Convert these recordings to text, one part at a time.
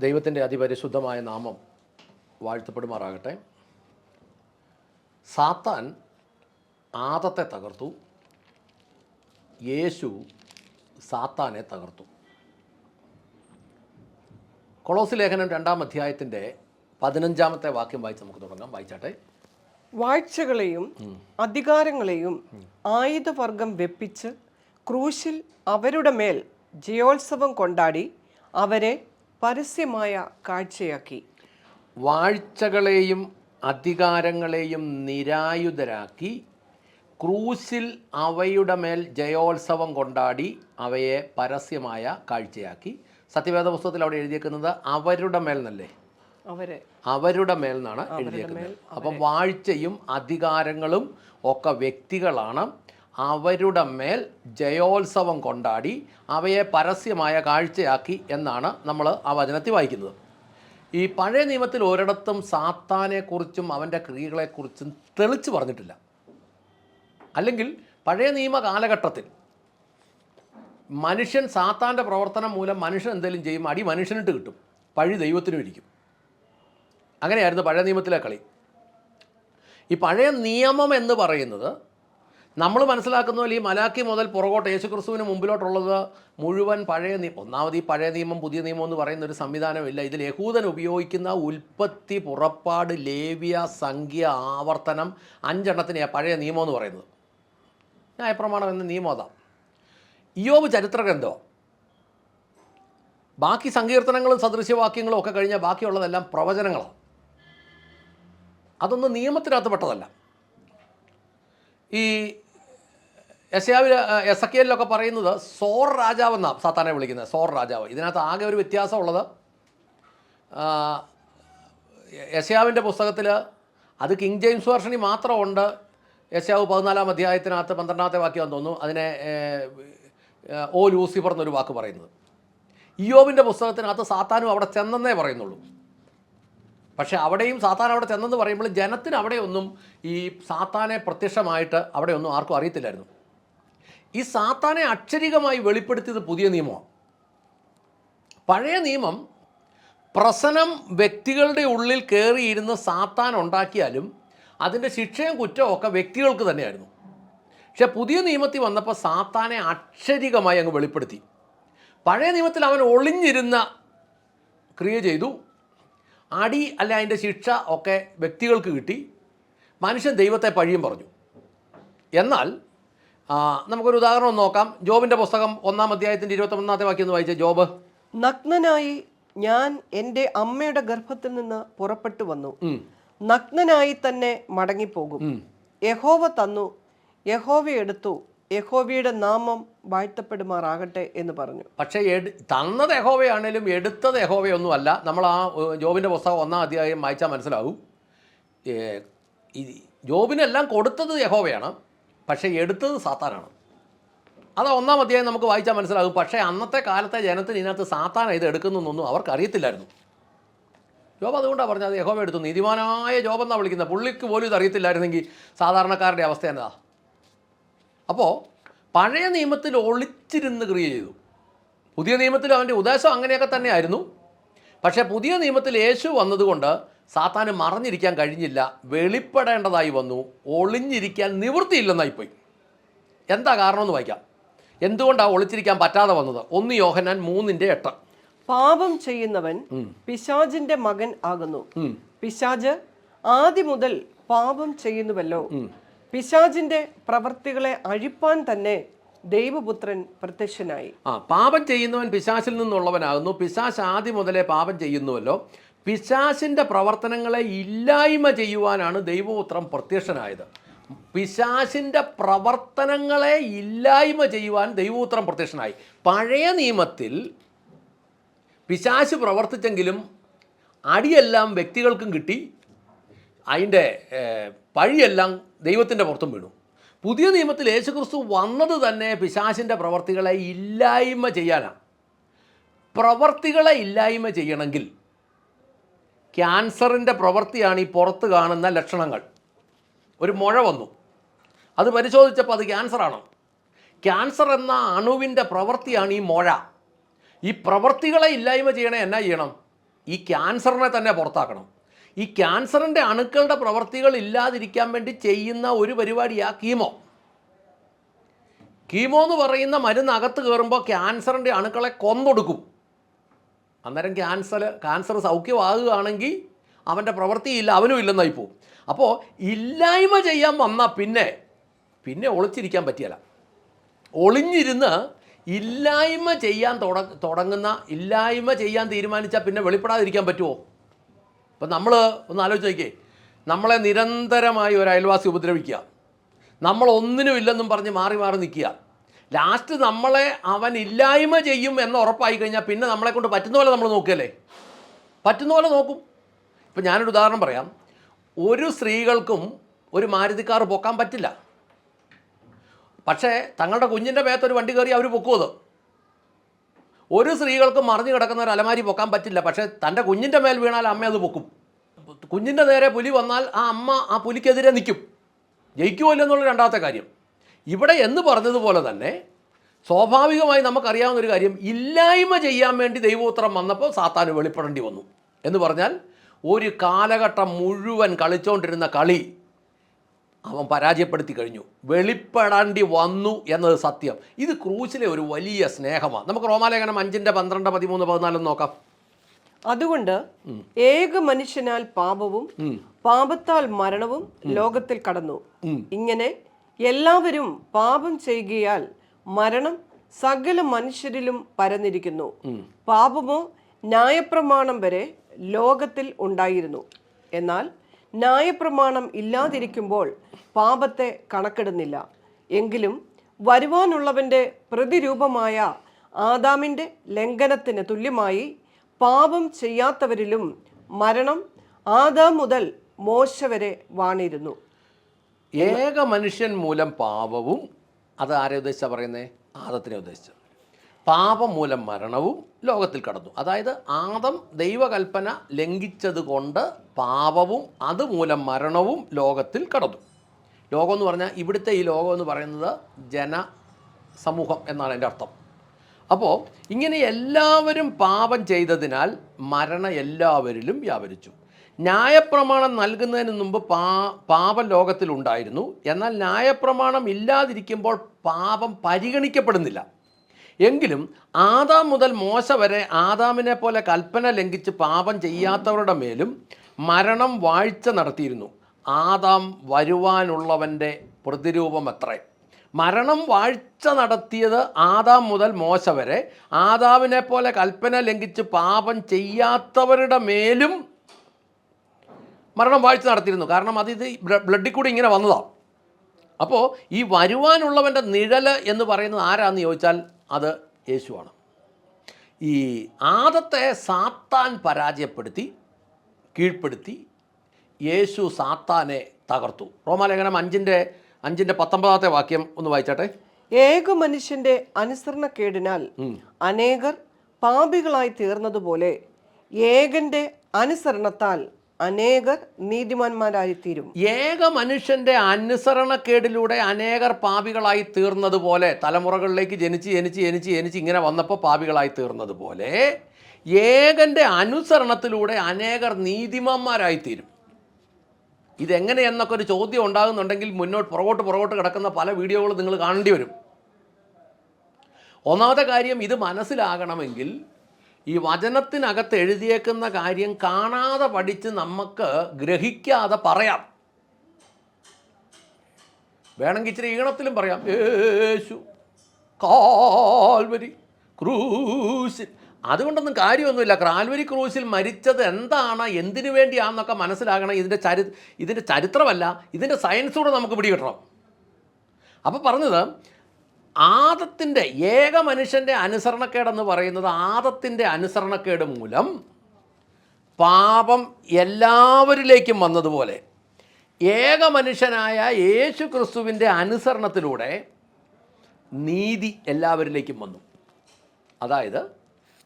ദൈവത്തിന്റെ അതിപരിശുദ്ധമായ നാമം വാഴ്ത്തപ്പെടുമാറാകട്ടെ. സാത്താൻ ആദത്തെ തകർത്തു യേശു സാത്താനെ തകർത്തു. കൊളോസ് ലേഖനം രണ്ടാം അധ്യായത്തിന്റെ പതിനഞ്ചാമത്തെ വാക്യം വായിച്ച് നമുക്ക് തുടങ്ങാം. വായിച്ചാട്ടെ. വാഴ്ചകളെയും അധികാരങ്ങളെയും ആയുധവർഗം വെപ്പിച്ച് ക്രൂശിൽ അവരുടെ മേൽ ജയോത്സവം കൊണ്ടാടി അവരെ പരസ്യമായ കാഴ്ചയാക്കി. വാഴ്ചകളെയും അധികാരങ്ങളെയും നിരായുധരാക്കി ക്രൂസിൽ അവയുടെ മേൽ ജയോത്സവം കൊണ്ടാടി അവയെ പരസ്യമായ കാഴ്ചയാക്കി. സത്യവേദ പുസ്തകത്തിൽ അവിടെ എഴുതിയേക്കുന്നത് അവരുടെ മേൽ എന്നല്ലേ അവരെ. അവരുടെ മേൽ നിന്നാണ് എഴുതിയേക്കുന്നത്. അപ്പം വാഴ്ചയും അധികാരങ്ങളും ഒക്കെ വ്യക്തികളാണ്. അവരുടെ മേൽ ജയോത്സവം കൊണ്ടാടി അവയെ പരസ്യമായ കാഴ്ചയാക്കി എന്നാണ് നമ്മൾ ആ വചനത്തിൽ വായിക്കുന്നത്. ഈ പഴയ നിയമത്തിൽ ഒരിടത്തും സാത്താനെക്കുറിച്ചും അവന്റെ ക്രിയകളെക്കുറിച്ചും തെളിച്ച് പറഞ്ഞിട്ടില്ല. അല്ലെങ്കിൽ പഴയ നിയമ കാലഘട്ടത്തിൽ മനുഷ്യൻ സാത്താന്റെ പ്രവർത്തനം മൂലം മനുഷ്യൻ എന്തെങ്കിലും ചെയ്യും അടി മനുഷ്യനിട്ട് കിട്ടും പഴി ദൈവത്തിനും ഇരിക്കും. അങ്ങനെയായിരുന്നു പഴയ നിയമത്തിലെ കളി. ഈ പഴയ നിയമം എന്ന് പറയുന്നത് നമ്മൾ മനസ്സിലാക്കുന്ന പോലെ ഈ മലാക്കി മുതൽ പുറകോട്ട് യേശുക്രിസ്തുവിന് മുമ്പിലോട്ടുള്ളത് മുഴുവൻ പഴയ നിയമം. ഒന്നാമത് ഈ പഴയ നിയമം പുതിയ നിയമം എന്ന് പറയുന്ന ഒരു സംവിധാനമില്ല. ഇതിൽ യഹൂദൻ ഉപയോഗിക്കുന്ന ഉൽപ്പത്തി പുറപ്പാട് ലേവ്യ സംഖ്യ ആവർത്തനം അഞ്ചെണ്ണത്തിനെയാണ് പഴയ നിയമം എന്ന് പറയുന്നത്. ന്യായപ്രമാണം എന്ന നിയമം അതാ. ഇയോബ് ചരിത്രഗ്രന്ഥം. ബാക്കി സങ്കീർത്തനങ്ങളും സദൃശ്യവാക്യങ്ങളും ഒക്കെ കഴിഞ്ഞാൽ ബാക്കിയുള്ളതെല്ലാം പ്രവചനങ്ങളാണ്. അതൊന്നും നിയമത്തിനകത്ത് പെട്ടതല്ല. ഈ യശയാവിൽ എസ് എക്കിയലിലൊക്കെ പറയുന്നത് സോർ രാജാവ് എന്നാണ് സാത്താനെ വിളിക്കുന്നത് സോർ രാജാവ്. ഇതിനകത്ത് ആകെ ഒരു വ്യത്യാസമുള്ളത് യശയാവിന്റെ പുസ്തകത്തിൽ അത് കിങ് ജെയിംസ് വർഷണി മാത്രമുണ്ട്. യശയാവ് പതിനാലാം അധ്യായത്തിനകത്ത് പന്ത്രണ്ടാമത്തെ വാക്യം തോന്നുന്നു. അതിനെ ഓ ലൂസിഫർ എന്നൊരു വാക്ക് പറയുന്നത്. ഇയോബിന്റെ പുസ്തകത്തിനകത്ത് സാത്താനും അവിടെ ചെന്നെന്നേ പറയുന്നുള്ളൂ. പക്ഷേ അവിടെയും സാത്താൻ അവിടെ ചെന്നെന്ന് പറയുമ്പോൾ ജനത്തിന് അവിടെയൊന്നും ഈ സാത്താനെ പ്രത്യക്ഷമായിട്ട് അവിടെയൊന്നും ആർക്കും അറിയത്തില്ലായിരുന്നു. ഈ സാത്താനെ അക്ഷരികമായി വെളിപ്പെടുത്തിയത് പുതിയ നിയമമാണ്. പഴയ നിയമം പ്രസനം വ്യക്തികളുടെ ഉള്ളിൽ കയറിയിരുന്ന് സാത്താൻ ഉണ്ടാക്കിയാലും അതിന്റെ ശിക്ഷയും കുറ്റവും ഒക്കെ വ്യക്തികൾക്ക് തന്നെയായിരുന്നു. പക്ഷെ പുതിയ നിയമത്തിൽ വന്നപ്പോൾ സാത്താനെ അക്ഷരികമായി അങ്ങ് വെളിപ്പെടുത്തി. പഴയ നിയമത്തിൽ അവൻ ഒളിഞ്ഞിരുന്ന ക്രിയ ചെയ്തു. അടി അല്ല അതിന്റെ ശിക്ഷ ഒക്കെ വ്യക്തികൾക്ക് കിട്ടി. മനുഷ്യൻ ദൈവത്തെ പഴിയും പറഞ്ഞു. എന്നാൽ നമുക്കൊരു ഉദാഹരണം നോക്കാം. ജോബിന്റെ പുസ്തകം ഒന്നാം അധ്യായത്തിന്റെ അധ്യായത്തിന്റെ ഇരുപത്തൊന്നാമത്തെ വാക്യം ഒന്ന് വായിച്ച. ജോബ്. നഗ്നനായി ഞാൻ എന്റെ അമ്മയുടെ ഗർഭത്തിൽ നിന്ന് പുറപ്പെട്ടു വന്നു. നഗ്നനായി തന്നെ മടങ്ങിപ്പോകും. യഹോവ തന്നു. യഹോവ എടുത്തു. യഹോവയുടെ നാമം വാഴ്ത്തപ്പെടുമാറാകട്ടെ എന്ന് പറഞ്ഞു. പക്ഷേ തന്നത് യഹോവയാണേലും എടുത്തത് യഹോവയൊന്നും അല്ല നമ്മൾ ആ ജോബിന്റെ പുസ്തകം ഒന്നാം അധ്യായം വായിച്ചാൽ മനസ്സിലാവും. ജോബിനെല്ലാം കൊടുത്തത് യഹോവയാണ്. പക്ഷേ എടുത്തത് സാത്താനാണ്. അത് ഒന്നാം അധ്യായം നമുക്ക് വായിച്ചാൽ മനസ്സിലാകും. പക്ഷേ അന്നത്തെ കാലത്തെ ജനത്തിന് ഇതിനകത്ത് സാത്താൻ ഇത് എടുക്കുന്നൊന്നും അവർക്ക് അറിയത്തില്ലായിരുന്നു ജോബ് അതുകൊണ്ടാണ് പറഞ്ഞത് യഹോബ എടുത്തു. നീതിമാനായ ജോബ് എന്നാണ് വിളിക്കുന്നത്. പുള്ളിക്ക് പോലും ഇത് അറിയത്തില്ലായിരുന്നെങ്കിൽ സാധാരണക്കാരുടെ അവസ്ഥ എന്താ? അപ്പോൾ പഴയ നിയമത്തിൽ ഒളിച്ചിരുന്ന് ക്രിയ ചെയ്തു. പുതിയ നിയമത്തിൽ അവന്റെ ഉദ്ദേശം അങ്ങനെയൊക്കെ തന്നെയായിരുന്നു. പക്ഷേ പുതിയ നിയമത്തിൽ യേശു വന്നതുകൊണ്ട് സാത്താന് മറഞ്ഞിരിക്കാൻ കഴിഞ്ഞില്ല വെളിപ്പെടേണ്ടതായി വന്നു ഒളിഞ്ഞിരിക്കാൻ നിവൃത്തിയില്ലെന്നായിപ്പോയി എന്താ കാരണമെന്ന് വായിക്കാം. എന്തുകൊണ്ടാണ് ഒളിച്ചിരിക്കാൻ പറ്റാതെ വന്നത്? ഒന്ന് യോഹനാൻ മൂന്നിന്റെ എട്ട്. പാപം ചെയ്യുന്നവൻ പിശാജിന്റെ മകൻ ആകുന്നു. പിശാജ് ആദ്യം മുതൽ പാപം ചെയ്യുന്നുവല്ലോ. പിശാജിന്റെ പ്രവൃത്തികളെ അഴിപ്പാൻ തന്നെ ദൈവപുത്രൻ പ്രത്യക്ഷനായി. ആ പാപം ചെയ്യുന്നവൻ പിശാശിൽ നിന്നുള്ളവനാകുന്നു. പിശാശ് ആദ്യം മുതലേ പാപം ചെയ്യുന്നുവല്ലോ. പിശാശിന്റെ പ്രവർത്തനങ്ങളെ ഇല്ലായ്മ ചെയ്യുവാനാണ് ദൈവപുത്രം പ്രത്യക്ഷനായത്. പിശാസിന്റെ പ്രവർത്തനങ്ങളെ ഇല്ലായ്മ ചെയ്യുവാൻ ദൈവപുത്രം പ്രത്യക്ഷനായി. പഴയ നിയമത്തിൽ പിശാശ് പ്രവർത്തിച്ചെങ്കിലും അടിയെല്ലാം വ്യക്തികൾക്കും കിട്ടി. അതിന്റെ പഴിയെല്ലാം ദൈവത്തിന്റെ പുറത്തും വീണു. പുതിയ നിയമത്തിൽ യേശുക്രിസ്തു വന്നത് തന്നെ പിശാശിന്റെ പ്രവർത്തികളെ ഇല്ലായ്മ ചെയ്യാനാണ് പ്രവർത്തികളെ ഇല്ലായ്മ ചെയ്യണമെങ്കിൽ ക്യാൻസറിന്റെ പ്രവൃത്തിയാണ് ഈ പുറത്ത് കാണുന്ന ലക്ഷണങ്ങൾ. ഒരു മുഴ വന്നു. അത് പരിശോധിച്ചപ്പോൾ അത് ക്യാൻസറാണ്. ക്യാൻസർ എന്ന അണുവിന്റെ പ്രവൃത്തിയാണ് ഈ മുഴ. ഈ പ്രവൃത്തികളെ ഇല്ലായ്മ ചെയ്യണേ എന്നാ ചെയ്യണം? ഈ ക്യാൻസറിനെ തന്നെ പുറത്താക്കണം. ഈ ക്യാൻസറിന്റെ അണുക്കളുടെ പ്രവൃത്തികൾ ഇല്ലാതിരിക്കാൻ വേണ്ടി ചെയ്യുന്ന ഒരു പരിപാടിയാണ് കീമോ. കീമോ എന്ന് പറയുന്ന മരുന്ന് അകത്ത് കയറുമ്പോൾ ക്യാൻസറിന്റെ അണുക്കളെ കൊന്നൊടുക്കും. അന്നേരം ക്യാൻസർ ക്യാൻസർ സൗഖ്യമാകുകയാണെങ്കിൽ അവന്റെ പ്രവൃത്തിയില്ല അവനും ഇല്ലെന്നായി പോവും. അപ്പോൾ ഇല്ലായ്മ ചെയ്യാൻ വന്നാൽ പിന്നെ പിന്നെ ഒളിച്ചിരിക്കാൻ പറ്റിയല്ല. ഒളിഞ്ഞിരുന്ന് ഇല്ലായ്മ ചെയ്യാൻ തുടങ്ങുന്ന ഇല്ലായ്മ ചെയ്യാൻ തീരുമാനിച്ചാൽ പിന്നെ വെളിപ്പെടാതിരിക്കാൻ പറ്റുമോ അപ്പം നമ്മൾ ഒന്ന് ആലോചിച്ച് നോക്കിയേ. നമ്മളെ നിരന്തരമായി ഒരു അയൽവാസി ഉപദ്രവിക്കുക. നമ്മൾ ഒന്നിനും ഇല്ലെന്നും പറഞ്ഞ് മാറി മാറി നിൽക്കുക. ലാസ്റ്റ് നമ്മളെ അവൻ ഇല്ലായ്മ ചെയ്യും എന്ന് ഉറപ്പായി കഴിഞ്ഞാൽ പിന്നെ നമ്മളെ കൊണ്ട് പറ്റുന്ന പോലെ നമ്മൾ നോക്കുകയല്ലേ? പറ്റുന്ന പോലെ നോക്കും. ഇപ്പം ഞാനൊരു ഉദാഹരണം പറയാം. ഒരു സ്ത്രീകൾക്കും ഒരു മാരുതിക്കാർ പൊക്കാൻ പറ്റില്ല. പക്ഷേ തങ്ങളുടെ കുഞ്ഞിന്റെ മേത്ത് ഒരു വണ്ടി കയറി അവർ പൊക്കുമത് ഒരു സ്ത്രീകൾക്കും മറിഞ്ഞു കിടക്കുന്ന ഒരു അലമാരി പൊക്കാൻ പറ്റില്ല. പക്ഷേ തന്റെ കുഞ്ഞിന്റെ മേൽ വീണാൽ അമ്മ അത് പൊക്കും. കുഞ്ഞിന്റെ നേരെ പുലി വന്നാൽ ആ അമ്മ ആ പുലിക്കെതിരെ നിൽക്കും ജയിക്കുമല്ലോ എന്നുള്ള രണ്ടാമത്തെ കാര്യം. ഇവിടെ എന്ന് പറഞ്ഞതുപോലെ തന്നെ സ്വാഭാവികമായി നമുക്കറിയാവുന്ന ഒരു കാര്യം ഇല്ലായ്മ ചെയ്യാൻ വേണ്ടി ദൈവോത്തരം വന്നപ്പോൾ സാത്താന് വെളിപ്പെടേണ്ടി വന്നു. എന്ന് പറഞ്ഞാൽ ഒരു കാലഘട്ടം മുഴുവൻ കളിച്ചുകൊണ്ടിരുന്ന കളി അവൻ പരാജയപ്പെടുത്തി കഴിഞ്ഞു. വെളിപ്പെടേണ്ടി വന്നു എന്നത് സത്യം. ഇത് ക്രൂസിലെ ഒരു വലിയ സ്നേഹമാണ്. നമുക്ക് റോമാലേഖനം അഞ്ചിന്റെ പന്ത്രണ്ട് പതിമൂന്ന് പതിനാലും നോക്കാം. അതുകൊണ്ട് ഏക മനുഷ്യനാൽ പാപവും പാപത്താൽ മരണവും ലോകത്തിൽ കടന്നു. ഇങ്ങനെ എല്ലാവരും പാപം ചെയ്യുകയാൽ മരണം സകല മനുഷ്യരിലും പരന്നിരിക്കുന്നു. പാപമോ ന്യായപ്രമാണം വരെ ലോകത്തിൽ ഉണ്ടായിരുന്നു. എന്നാൽ ന്യായപ്രമാണം ഇല്ലാതിരിക്കുമ്പോൾ പാപത്തെ കണക്കിടുന്നില്ല. എങ്കിലും വരുവാനുള്ളവന്റെ പ്രതിരൂപമായ ആദാമിന്റെ ലംഘനത്തിന് തുല്യമായി പാപം ചെയ്യാത്തവരിലും മരണം ആദാം മുതൽ മോശ വരെ വാണിരുന്നു. ഏക മനുഷ്യൻ മൂലം പാപവും അത് ആരെ ഉദ്ദേശിച്ചാണ് പറയുന്നത് ആദത്തിനെ ഉദ്ദേശിച്ചത്. പാപം മൂലം മരണവും ലോകത്തിൽ കടന്നു. അതായത് ആദം ദൈവകൽപ്പന ലംഘിച്ചത് കൊണ്ട് പാപവും അതുമൂലം മരണവും ലോകത്തിൽ കടന്നു. ലോകം എന്ന് പറഞ്ഞാൽ ഇവിടുത്തെ ഈ ലോകം എന്ന് പറയുന്നത് ജന സമൂഹം എന്നാണ് എന്റെ അർത്ഥം. അപ്പോൾ ഇങ്ങനെ എല്ലാവരും പാപം ചെയ്തതിനാൽ മരണം എല്ലാവരിലും വ്യാപരിച്ചു. ന്യായപ്രമാണം നൽകുന്നതിന് മുമ്പ് പാ പാപം ലോകത്തിലുണ്ടായിരുന്നു. എന്നാൽ ന്യായപ്രമാണം ഇല്ലാതിരിക്കുമ്പോൾ പാപം പരിഗണിക്കപ്പെടുന്നില്ല. എങ്കിലും ആദാം മുതൽ മോശ വരെ ആദാമിനെ പോലെ കൽപ്പന ലംഘിച്ച് പാപം ചെയ്യാത്തവരുടെ മേലും മരണം വാഴ്ച നടത്തിയിരുന്നു. ആദാം വരുവാനുള്ളവന്റെ പ്രതിരൂപം എത്രേ? മരണം വാഴ്ച നടത്തിയത് ആദാം മുതൽ മോശ വരെ ആദാവിനെ പോലെ കൽപ്പന ലംഘിച്ച് പാപം ചെയ്യാത്തവരുടെ മേലും മരണം വാഴ്ച നടത്തിയിരുന്നു. കാരണം അത് ഇത് ബ്ല- ബ്ലഡിൽ കൂടി ഇങ്ങനെ വന്നതാണ് അപ്പോൾ ഈ വരുവാനുള്ളവന്റെ നിഴൽ എന്ന് പറയുന്നത് ആരാന്ന് ചോദിച്ചാൽ അത് യേശുവാണ്. ഈ ആദത്തെ സാത്താൻ പരാജയപ്പെടുത്തി കീഴ്പ്പെടുത്തി യേശു സാത്താനെ തകർത്തു. റോമാലേഖനം അഞ്ചിന്റെ അഞ്ചിന്റെ പത്തൊമ്പതാമത്തെ വാക്യം ഒന്ന് വായിച്ചാട്ടെ. ഏക മനുഷ്യന്റെ അനുസരണക്കേടിനാൽ അനേകർ പാപികളായി തീർന്നതുപോലെ ഏകന്റെ അനുസരണത്താൽ അനേകർ നീതിമാന്മാരായി തീരും ഏക മനുഷ്യന്റെ അനുസരണക്കേടിലൂടെ അനേകർ പാപികളായി തീർന്നതുപോലെ തലമുറകളിലേക്ക് ജനിച്ച് ജനിച്ച് ജനിച്ച് ജനിച്ച് ഇങ്ങനെ വന്നപ്പോൾ പാപികളായി തീർന്നതുപോലെ ഏകന്റെ അനുസരണത്തിലൂടെ അനേകർ നീതിമാന്മാരായി തീരും ഇതെങ്ങനെ എന്നൊക്കെ ഒരു ചോദ്യം ഉണ്ടാകുന്നുണ്ടെങ്കിൽ മുന്നോട്ട് പുറകോട്ട് പുറകോട്ട് കിടക്കുന്ന പല വീഡിയോകളും നിങ്ങൾ കാണേണ്ടി വരും. ഒന്നാമത്തെ കാര്യം ഇത് മനസ്സിലാകണമെങ്കിൽ ഈ വചനത്തിനകത്ത് എഴുതിയേക്കുന്ന കാര്യം കാണാതെ പഠിച്ച് നമുക്ക് ഗ്രഹിക്കാതെ പറയാം. വേണമെങ്കിൽ ഇച്ചിരി ഈണത്തിലും പറയാം. യേശു കാൽവരി ക്രൂശിൽ. അതുകൊണ്ടൊന്നും കാര്യമൊന്നുമില്ല. കാൽവരി ക്രൂസിൽ മരിച്ചത് എന്താണ് എന്തിനു വേണ്ടിയാണെന്നൊക്കെ മനസ്സിലാകണം. ഇതിന്റെ ചരി ഇതിന്റെ ചരിത്രമല്ല ഇതിന്റെ സയൻസ് കൂടെ നമുക്ക് പിടികിട്ടണം. അപ്പോൾ പറഞ്ഞത് ആദത്തിന്റെ ഏക മനുഷ്യന്റെ അനുസരണക്കേടെന്ന് പറയുന്നത് ആദത്തിന്റെ അനുസരണക്കേട് മൂലം പാപം എല്ലാവരിലേക്കും വന്നതുപോലെ ഏക മനുഷ്യനായ യേശു ക്രിസ്തുവിന്റെ അനുസരണത്തിലൂടെ നീതി എല്ലാവരിലേക്കും വന്നു. അതായത്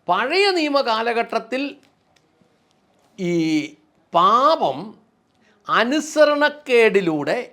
പഴയ നിയമ കാലഘട്ടത്തിൽ ഈ പാപം അനുസരണക്കേടിലൂടെ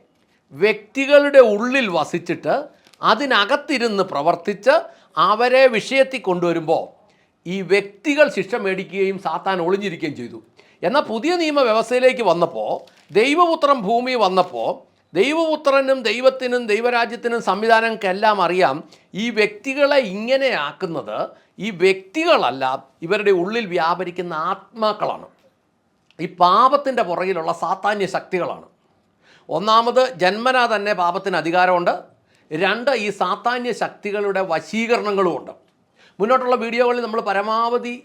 വ്യക്തികളുടെ ഉള്ളിൽ വസിച്ചിട്ട് അതിനകത്തിരുന്ന് പ്രവർത്തിച്ച് അവരെ വിഷയത്തിൽ കൊണ്ടുവരുമ്പോൾ ഈ വ്യക്തികൾ ശിക്ഷ മേടിക്കുകയും സാത്താൻ ഒളിഞ്ഞിരിക്കുകയും ചെയ്തു. എന്നാൽ പുതിയ നിയമ വ്യവസ്ഥയിലേക്ക് വന്നപ്പോൾ ദൈവപുത്രൻ ഭൂമി വന്നപ്പോൾ ദൈവപുത്രനും ദൈവത്തിനും ദൈവരാജ്യത്തിനും സംവിധാനങ്ങൾക്കെല്ലാം അറിയാം ഈ വ്യക്തികളെ ഇങ്ങനെ ആക്കുന്നത് ഈ വ്യക്തികളല്ല ഇവരുടെ ഉള്ളിൽ വ്യാപരിക്കുന്ന ആത്മാക്കളാണ്. ഈ പാപത്തിന്റെ പുറകിലുള്ള സാത്താന്യ ശക്തികളാണ്. ഒന്നാമത് ജന്മനാ തന്നെ പാപത്തിന് അധികാരമുണ്ട്. രണ്ട് ഈ സാത്താന്യ ശക്തികളുടെ വശീകരണങ്ങളും ഉണ്ട്. മുന്നോട്ടുള്ള വീഡിയോകളിൽ നമ്മൾ പരമാവധി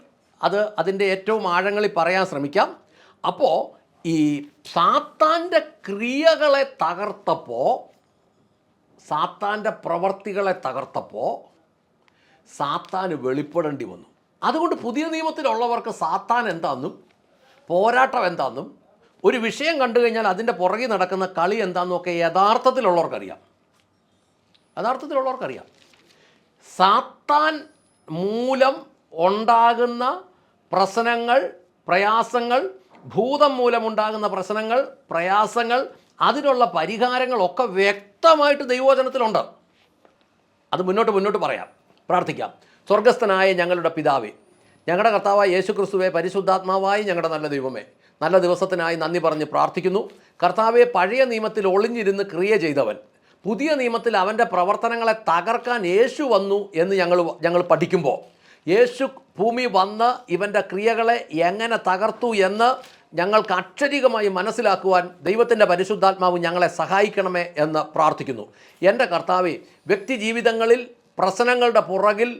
അത് അതിന്റെ ഏറ്റവും ആഴങ്ങളിൽ പറയാൻ ശ്രമിക്കാം. അപ്പോൾ ഈ സാത്താന്റെ ക്രിയകളെ തകർത്തപ്പോൾ സാത്താന്റെ പ്രവർത്തികളെ തകർത്തപ്പോൾ സാത്താന് വെളിപ്പെടേണ്ടി വന്നു. അതുകൊണ്ട് പുതിയ നിയമത്തിലുള്ളവർക്ക് സാത്താൻ എന്താണെന്നും പോരാട്ടം എന്താണെന്നും ഒരു വിഷയം കണ്ടു കഴിഞ്ഞാൽ അതിന്റെ പുറകിൽ നടക്കുന്ന കളി എന്താണെന്നൊക്കെ യഥാർത്ഥത്തിലുള്ളവർക്കറിയാം. യഥാർത്ഥത്തിലുള്ളവർക്കറിയാം. സാത്താൻ മൂലം ഉണ്ടാകുന്ന പ്രശ്നങ്ങൾ പ്രയാസങ്ങൾ ഭൂതം മൂലമുണ്ടാകുന്ന പ്രശ്നങ്ങൾ പ്രയാസങ്ങൾ അതിനുള്ള പരിഹാരങ്ങളൊക്കെ വ്യക്തമായിട്ട് ദൈവവചനത്തിലുണ്ട്. അത് മുന്നോട്ട് മുന്നോട്ട് പറയാം. പ്രാർത്ഥിക്കാം. സ്വർഗസ്ഥനായ ഞങ്ങളുടെ പിതാവേ ഞങ്ങളുടെ കർത്താവായ യേശു ക്രിസ്തുവെ പരിശുദ്ധാത്മാവായി ഞങ്ങളുടെ നല്ല ദൈവമേ നല്ല ദിവസത്തിനായി നന്ദി പറഞ്ഞ് പ്രാർത്ഥിക്കുന്നു. കർത്താവെ പഴയ നിയമത്തിൽ ഒളിഞ്ഞിരുന്ന് ക്രിയ ചെയ്തവൻ പുതിയ നിയമത്തിൽ അവന്റെ പ്രവർത്തനങ്ങളെ തകർക്കാൻ യേശു വന്നു എന്ന് ഞങ്ങൾ ഞങ്ങൾ പഠിക്കുമ്പോൾ യേശു ഭൂമി വന്ന് ഇവന്റെ ക്രിയകളെ എങ്ങനെ തകർത്തു എന്ന് ഞങ്ങൾക്ക് അക്ഷരികമായി മനസ്സിലാക്കുവാൻ ദൈവത്തിന്റെ പരിശുദ്ധാത്മാവ് ഞങ്ങളെ സഹായിക്കണമേ എന്ന് പ്രാർത്ഥിക്കുന്നു. എന്റെ കർത്താവെ വ്യക്തി ജീവിതങ്ങളിൽ പ്രശ്നങ്ങളുടെ പുറകിൽ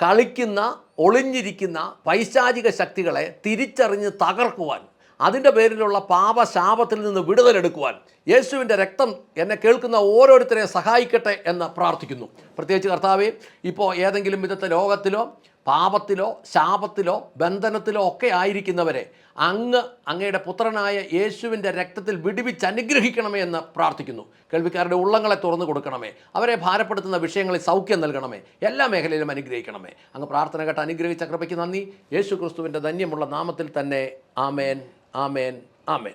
കളിക്കുന്ന ഒളിഞ്ഞിരിക്കുന്ന പൈശാചിക ശക്തികളെ തിരിച്ചറിഞ്ഞ് തകർക്കുവാൻ അതിന്റെ പേരിലുള്ള പാപശാപത്തിൽ നിന്ന് വിടുതലെടുക്കുവാൻ യേശുവിന്റെ രക്തം എന്നെ കേൾക്കുന്ന ഓരോരുത്തരെ സഹായിക്കട്ടെ എന്ന് പ്രാർത്ഥിക്കുന്നു. പ്രത്യേകിച്ച് കർത്താവെ ഇപ്പോൾ ഏതെങ്കിലും വിധത്തെ ലോകത്തിലോ പാപത്തിലോ ശാപത്തിലോ ബന്ധനത്തിലോ ഒക്കെ ആയിരിക്കുന്നവരെ അങ്ങ് അങ്ങയുടെ പുത്രനായ യേശുവിന്റെ രക്തത്തിൽ വിടുവിച്ച് അനുഗ്രഹിക്കണമേ എന്ന് പ്രാർത്ഥിക്കുന്നു. കേൾവിക്കാരുടെ ഉള്ളങ്ങളെ തുറന്നു കൊടുക്കണമേ. അവരെ ഭാരപ്പെടുത്തുന്ന വിഷയങ്ങളിൽ സൗഖ്യം നൽകണമേ. എല്ലാ മേഖലയിലും അനുഗ്രഹിക്കണമേ. അങ്ങ് പ്രാർത്ഥന കേട്ട് അനുഗ്രഹിച്ച കൃപയ്ക്ക് നന്ദി. യേശു ക്രിസ്തുവിന്റെ ധന്യമുള്ള നാമത്തിൽ തന്നെ ആമേൻ. ആമേൻ ആമേൻ